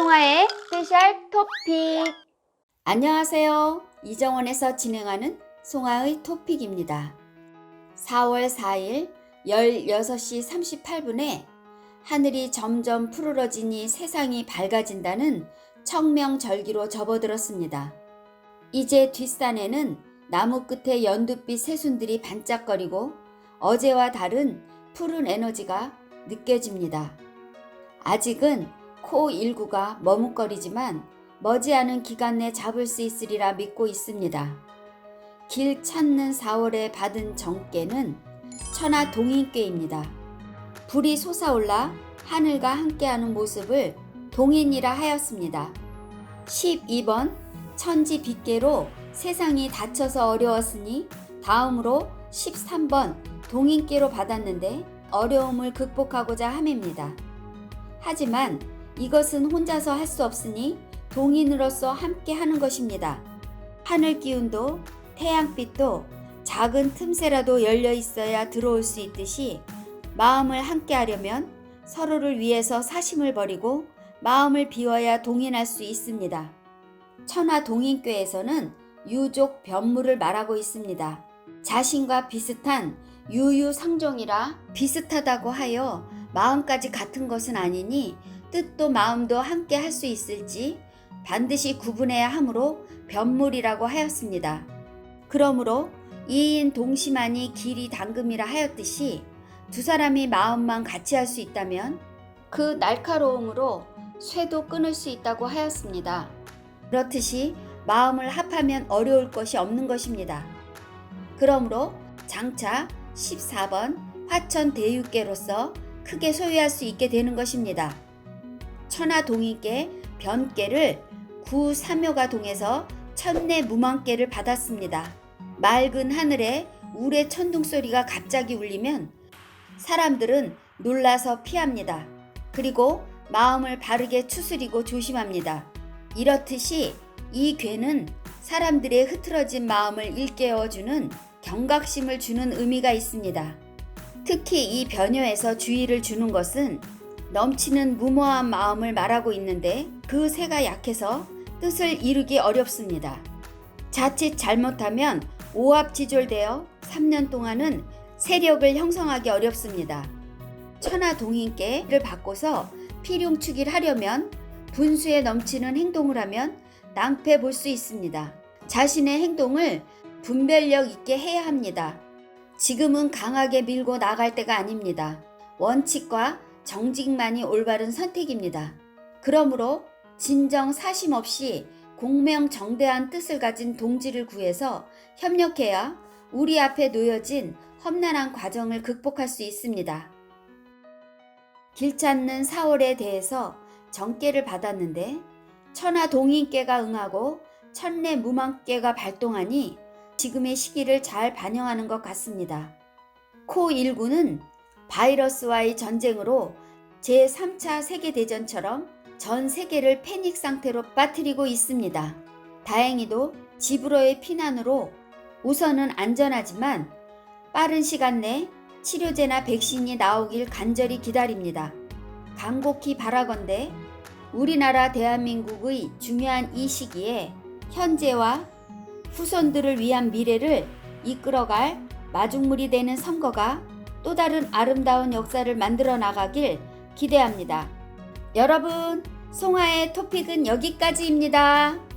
송아의 스페셜 토픽. 안녕하세요. 이정원에서 진행하는 송아의 토픽입니다. 4월 4일 16시 38분에 하늘이 점점 푸르러지니 세상이 밝아진다는 청명절기로 접어들었습니다. 이제 뒷산에는 나무 끝에 연두빛 새순들이 반짝거리고 어제와 다른 푸른 에너지가 느껴집니다. 아직은 코19가 머뭇거리지만 머지않은 기간 내 잡을 수 있으리라 믿고 있습니다. 길 찾는 4월에 받은 정께는 천하 동인께입니다. 불이 솟아올라 하늘과 함께하는 모습을 동인이라 하였습니다. 12번 천지 빗계로 세상이 닫혀서 어려웠으니 다음으로 13번 동인께로 받았는데 어려움을 극복하고자 함입니다. 하지만 이것은 혼자서 할 수 없으니 동인으로서 함께 하는 것입니다. 하늘 기운도 태양빛도 작은 틈새라도 열려 있어야 들어올 수 있듯이 마음을 함께 하려면 서로를 위해서 사심을 버리고 마음을 비워야 동인할 수 있습니다. 천하 동인교에서는 유족 변무를 말하고 있습니다. 자신과 비슷한 유유상종이라 비슷하다고 하여 마음까지 같은 것은 아니니 뜻도 마음도 함께 할 수 있을지 반드시 구분해야 하므로 변물이라고 하였습니다. 그러므로 이인 동심하니 길이 당금이라 하였듯이 두 사람이 마음만 같이 할 수 있다면 그 날카로움으로 쇠도 끊을 수 있다고 하였습니다. 그렇듯이 마음을 합하면 어려울 것이 없는 것입니다. 그러므로 장차 14번 화천 대육계로서 크게 소유할 수 있게 되는 것입니다. 천하 동인께 변계를 구 삼효가 동에서 천내 무망계를 받았습니다. 맑은 하늘에 울의 천둥 소리가 갑자기 울리면 사람들은 놀라서 피합니다. 그리고 마음을 바르게 추스리고 조심합니다. 이렇듯이 이 괴는 사람들의 흐트러진 마음을 일깨워주는 경각심을 주는 의미가 있습니다. 특히 이 변효에서 주의를 주는 것은 넘치는 무모한 마음을 말하고 있는데 그 새가 약해서 뜻을 이루기 어렵습니다. 자칫 잘못하면 오합지졸되어 3년 동안은 세력을 형성하기 어렵습니다. 천하 동인계를 바꿔서 필용축일 하려면 분수에 넘치는 행동을 하면 낭패 볼 수 있습니다. 자신의 행동을 분별력 있게 해야 합니다. 지금은 강하게 밀고 나갈 때가 아닙니다. 원칙과 정직만이 올바른 선택입니다. 그러므로 진정 사심 없이 공명정대한 뜻을 가진 동지를 구해서 협력해야 우리 앞에 놓여진 험난한 과정을 극복할 수 있습니다. 길 찾는 4월에 대해서 정계를 받았는데 천하 동인계가 응하고 천내 무망계가 발동하니 지금의 시기를 잘 반영하는 것 같습니다. 코19는 바이러스와의 전쟁으로 제3차 세계대전처럼 전 세계를 패닉 상태로 빠뜨리고 있습니다. 다행히도 집으로의 피난으로 우선은 안전하지만 빠른 시간 내 치료제나 백신이 나오길 간절히 기다립니다. 간곡히 바라건대 우리나라 대한민국의 중요한 이 시기에 현재와 후손들을 위한 미래를 이끌어갈 마중물이 되는 선거가 또 다른 아름다운 역사를 만들어 나가길 기대합니다. 여러분, 송아의 토픽은 여기까지입니다.